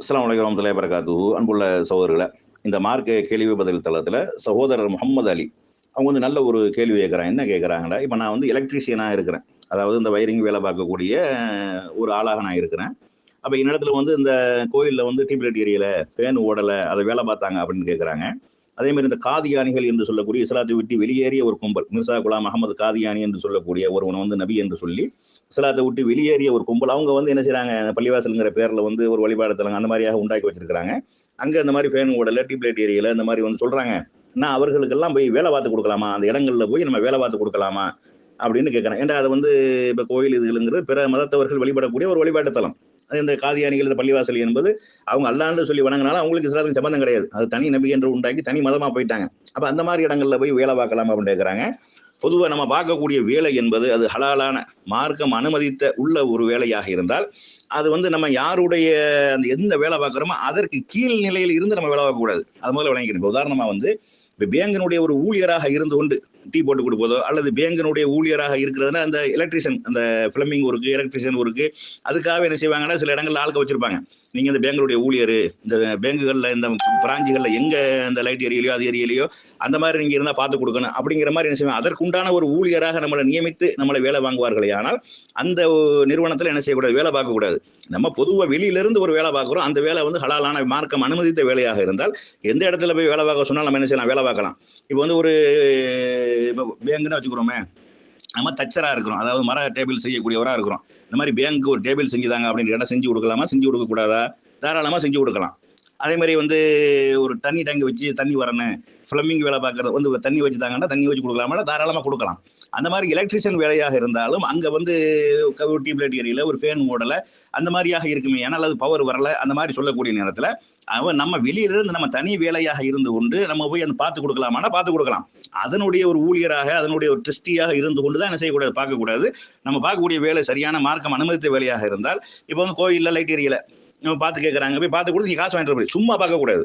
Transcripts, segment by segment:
அஸ்லாம் வலைக்கம் வரமத்துல்லாஹி வரகாத்து அன்புள்ள சகோதரர்களை இந்த மார்க்க கேள்வி பதில் தளத்தில் சகோதரர் முகமது அலி அவங்க வந்து நல்ல ஒரு கேள்வி கேட்குறாங்க. என்ன கேட்குறாங்கடா? இப்போ நான் வந்து எலக்ட்ரீஷியனாக இருக்கிறேன். அதாவது இந்த வயரிங் வேலை பார்க்கக்கூடிய ஒரு ஆளாக நான் இருக்கிறேன். அப்போ என்னிடத்துல வந்து இந்த கோயிலில் வந்து டியூப்லைட் ஏரியில் ஃபேன் ஓடலை அதை வேலை பார்த்தாங்க அப்படின்னு கேட்குறாங்க. அதே மாதிரி இந்த காதியானிகள் என்று சொல்லக்கூடிய இஸ்லாத்தை விட்டு வெளியேறிய ஒரு கும்பல் மிர்சா குலாம் அகமது காதியானி என்று சொல்லக்கூடிய ஒருவன் வந்து நபி என்று சொல்லி இஸ்லாத்தை விட்டு வெளியேறிய ஒரு கும்பல். அவங்க வந்து என்ன செய்யறாங்க பள்ளிவாசலுங்கிற பேர்ல வந்து ஒரு வழிபாடு அந்த மாதிரியாக உண்டாக்கி வச்சிருக்காங்க அங்க இந்த மாதிரி ஃபேன் ஓடல டியூப்லைட் ஏரியில இந்த மாதிரி வந்து சொல்றாங்க நான் அவர்களுக்கெல்லாம் போய் வேலை பார்த்து கொடுக்கலாமா? அந்த இடங்கள்ல போய் நம்ம வேலை பார்த்து கொடுக்கலாமா? அப்படின்னு கேட்கறேன் ஏன்டா அது வந்து இப்ப கோயில் இதுங்கிறது பிற மதத்தவர்கள் வழிபடக்கூடிய ஒரு வழிபாட்டு தலம். இந்த காதியானிகள் இந்த பள்ளிவாசல் என்பது அவங்க அல்லாண்டு சொல்லி வணங்கினாலும் அவங்களுக்கு இஸ்லாத்துக்கு சம்பந்தம் கிடையாது. அது தனி நபி என்று உண்டாக்கி தனி மதமாக போயிட்டாங்க. அப்போ அந்த மாதிரி இடங்களில் போய் வேலை பார்க்கலாம் அப்படின்னு கேட்குறாங்க பொதுவாக நம்ம பார்க்கக்கூடிய வேலை என்பது அது ஹலாலான மார்க்கம் அனுமதித்த உள்ள ஒரு வேலையாக இருந்தால் அது வந்து நம்ம யாருடைய அந்த எந்த வேலை பார்க்குறோமோ அதற்கு கீழ் நிலையில் இருந்து நம்ம வேலை பார்க்கக்கூடாது. அது முதல்ல விளங்கிக்கிறோம் உதாரணமாக வந்து இப்போ பேங்கினுடைய ஒரு ஊழியராக இருந்து கொண்டு டீ போட்டு கொடுப்பதோ அல்லது பேங்கினுடைய ஊழியராக இருக்கிறதுனா அந்த எலக்ட்ரிஷியன் அந்த ஃபிளமிங் ஒர்க்கு எலக்ட்ரிஷியன் ஒர்க்கு அதுக்காக என்ன செய்வாங்கன்னா சில இடங்கள்ல ஆளுக்க வச்சிருப்பாங்க. நீங்கள் இந்த பேங்களுடைய ஊழியர் இந்த பேங்குகளில் இந்த பிராஞ்சுகளில் எங்கே அந்த லைட் எரியலையோ அது எரியலையோ அந்த மாதிரி நீங்கள் இருந்தால் பார்த்து கொடுக்கணும். அப்படிங்கிற மாதிரி என்ன செய்வாங்க அதற்குண்டான ஒரு ஊழியராக நம்மளை நியமித்து நம்மளை வேலை வாங்குவார்களே ஆனால் அந்த நிறுவனத்தில் என்ன செய்யக்கூடாது வேலை பார்க்கக்கூடாது நம்ம பொதுவாக வெளியிலிருந்து ஒரு வேலை பார்க்குறோம் அந்த வேலை வந்து ஹலாலான மார்க்கம் அனுமதித்த வேலையாக இருந்தால் எந்த இடத்துல போய் வேலை பார்க்க சொன்னால் நம்ம என்ன செய்யலாம் வேலை பார்க்கலாம். இப்போ வந்து ஒரு இப்போ பேங்குன்னு வச்சுக்கிறோமே நம்ம தச்சராக இருக்கிறோம். அதாவது மர டேபிள் செய்யக்கூடியவராக இருக்கிறோம். இந்த மாதிரி பேங்க்கு ஒரு டேபிள் செஞ்சுதாங்க அப்படின்னு கேட்டால் செஞ்சு கொடுக்கலாமா? செஞ்சு கொடுக்கக்கூடாதா? தாராளமாக செஞ்சு கொடுக்கலாம். அதே மாதிரி வந்து ஒரு தண்ணி டேங்க் வச்சு தண்ணி வரணும் ஃப்ளமிங் வேலை பார்க்குறது வந்து தண்ணி வச்சு தாங்கன்னா தண்ணி வச்சு கொடுக்கலாமா தாராளமாக கொடுக்கலாம். அந்த மாதிரி எலக்ட்ரிஷியன் வேலையாக இருந்தாலும் அங்கே வந்து டியூப்லைட் ஏரியில் ஒரு ஃபேன் ஓடலை அந்த மாதிரியாக இருக்குமே ஏன்னா அது பவர் வரல அந்த மாதிரி சொல்லக்கூடிய நேரத்தில் அவன் நம்ம வெளியிலிருந்து நம்ம தனி வேலையாக இருந்து கொண்டு நம்ம போய் அந்த பார்த்து கொடுக்கலாமானா பார்த்து கொடுக்கலாம். அதனுடைய ஒரு ஊழியராக அதனுடைய ஒரு டெஸ்டியாக இருந்து கொண்டு தான் என்ன செய்யக்கூடாது பார்க்கக்கூடாது. நம்ம பார்க்கக்கூடிய வேலை சரியான மார்க்கம் அனுமதித்த வேலையாக இருந்தால் இப்போ வந்து கோயிலில் லைட் எரியலை பார்த்து கேட்குறாங்க போய் பார்த்து கொடுத்து நீங்கள் காசு வாங்கிட்டு போய். சும்மா பார்க்கக்கூடாது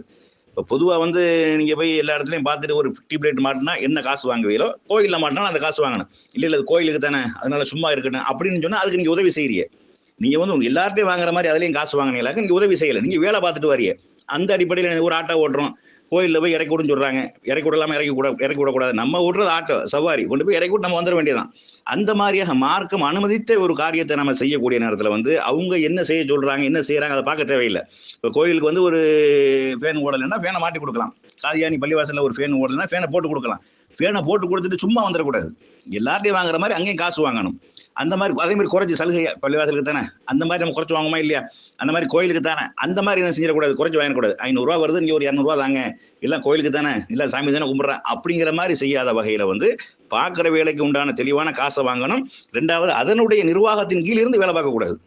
இப்போ பொதுவாக வந்து நீங்கள் போய் எல்லா இடத்துலையும் பார்த்துட்டு ஒரு டியூப்லைட் மாட்டினா என்ன காசு வாங்குவீங்களோ கோயிலில் மாட்டினா அந்த காசு வாங்கணும். இல்லை இல்லை அது கோயிலுக்கு தானே. அதனால சும்மா இருக்கட்டும் அப்படின்னு சொன்னால் அதுக்கு நீங்கள் உதவி செய்கிறீங்க நீங்கள் வந்து எல்லார்ட்டையும் வாங்குற மாதிரி அதுலேயும் காசு வாங்கினீங்களாக்க நீங்கள் உதவி செய்யலை. நீங்கள் வேலை பார்த்துட்டு வரீங்க அந்த அடிப்படையில் ஒரு ஆட்டோ ஓட்டுறோம். கோயிலில் போய் இறக்கி விடுன்னு சொல்கிறாங்க இறக்கி விடலாமல் இறக்கி கூட இறக்கி விடக்கூடாது நம்ம விடுறது ஆட்டோ சவாரி. கொண்டு போய் இறக்கி விட்டு நம்ம வந்துட வேண்டியதான் அந்த மாதிரியாக மார்க்கம் அனுமதித்த ஒரு காரியத்தை நம்ம செய்யக்கூடிய நேரத்தில் வந்து அவங்க என்ன செய்ய சொல்கிறாங்க என்ன செய்கிறாங்க அதை பார்க்க தேவையில்லை. இப்போ கோயிலுக்கு வந்து ஒரு ஃபேன் ஓடலைன்னா ஃபேனை மாட்டி கொடுக்கலாம். காதியானி பள்ளிவாசலில் ஒரு ஃபேன் ஓடலைன்னா ஃபேனை போட்டு கொடுக்கலாம். ஃபேனை போட்டு கொடுத்துட்டு சும்மா வந்துடக்கூடாது. எல்லார்ட்டையும் வாங்குற மாதிரி அங்கேயும் காசு வாங்கணும். அந்த மாதிரி அதே மாதிரி குறைஞ்சி சலுகை பள்ளிவாசலுக்கு தானே? அந்த மாதிரி நம்ம குறைச்சி வாங்குமா இல்லையா? அந்த மாதிரி கோயிலுக்கு தானே? அந்த மாதிரி என்ன செஞ்சிடக்கூடாது? குறைச்சி வாங்கக்கூடாது ஐநூறுரூவா வருது இங்கே ஒரு இரநூறுவா தாங்க இல்லை கோயிலுக்கு தானே? இல்லை சாமி தானே கும்பிட்றேன் அப்படிங்கிற மாதிரி செய்யாத வகையில் வந்து பார்க்குற வேலைக்கு உண்டான தெளிவான காசை வாங்கணும். ரெண்டாவது அதனுடைய நிர்வாகத்தின் கீழ் இருந்து வேலை பார்க்கக்கூடாது.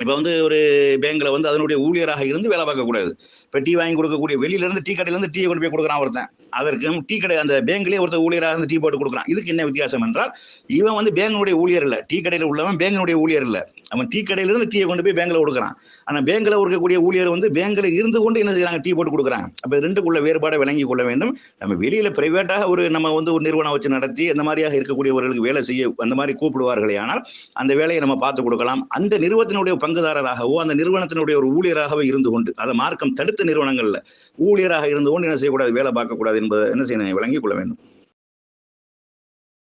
இப்போ வந்து ஒரு பேங்க்ல வந்து அதனுடைய ஊழியராக இருந்து வேலை பார்க்கக்கூடாது இப்போ டீ வாங்கி கொடுக்கக்கூடிய வெளியிலேருந்து டீ கடையிலேருந்து டீயை கொண்டு போய் கொடுக்குறான் ஒருத்தன். அதற்கு டீ கடை அந்த பேங்க்லேயே ஒருத்தர் ஊழியராக இருந்து டீ போட்டு கொடுக்குறான். இதுக்கு என்ன வித்தியாசம் என்றால் இவன் வந்து பேங்கினுடைய ஊழியர் இல்லை. டீ கடையில் உள்ளவன் பேங்கினுடைய ஊழியர் இல்லை. அவன் டீ கடையிலிருந்து டீயை கொண்டு போய் பேங்கில் கொடுக்குறான். ஆனால் பேங்கில் இருக்கக்கூடிய ஊழியர் வந்து பேங்கில் இருந்து கொண்டு என்ன செய்யறாங்க? டீ போட்டு கொடுக்குறாங்க. அப்போ ரெண்டுக்குள்ள வேறுபாடை விளங்கி கொள்ள வேண்டும். நம்ம வெளியில் பிரைவேட்டாக ஒரு நம்ம வந்து ஒரு நிறுவனம் வச்சு நடத்தி அந்த மாதிரியாக இருக்கக்கூடியவர்களுக்கு வேலை செய்ய அந்த மாதிரி கூப்பிடுவார்களே ஆனால் அந்த வேலையை நம்ம பார்த்து கொடுக்கலாம். அந்த நிறுவனத்தினுடைய பங்குதாரராகவோ அந்த நிறுவனத்தினுடைய ஒரு ஊழியராகவோ இருந்து கொண்டு அதை மார்க்கம் தடுத்த நிறுவனங்கள்ல ஊழியராக இருந்து கொண்டு என்ன செய்யக்கூடாது? வேலை பார்க்கக்கூடாது என்பதை என்ன செய்ய விளங்கிக் கொள்ள வேண்டும்.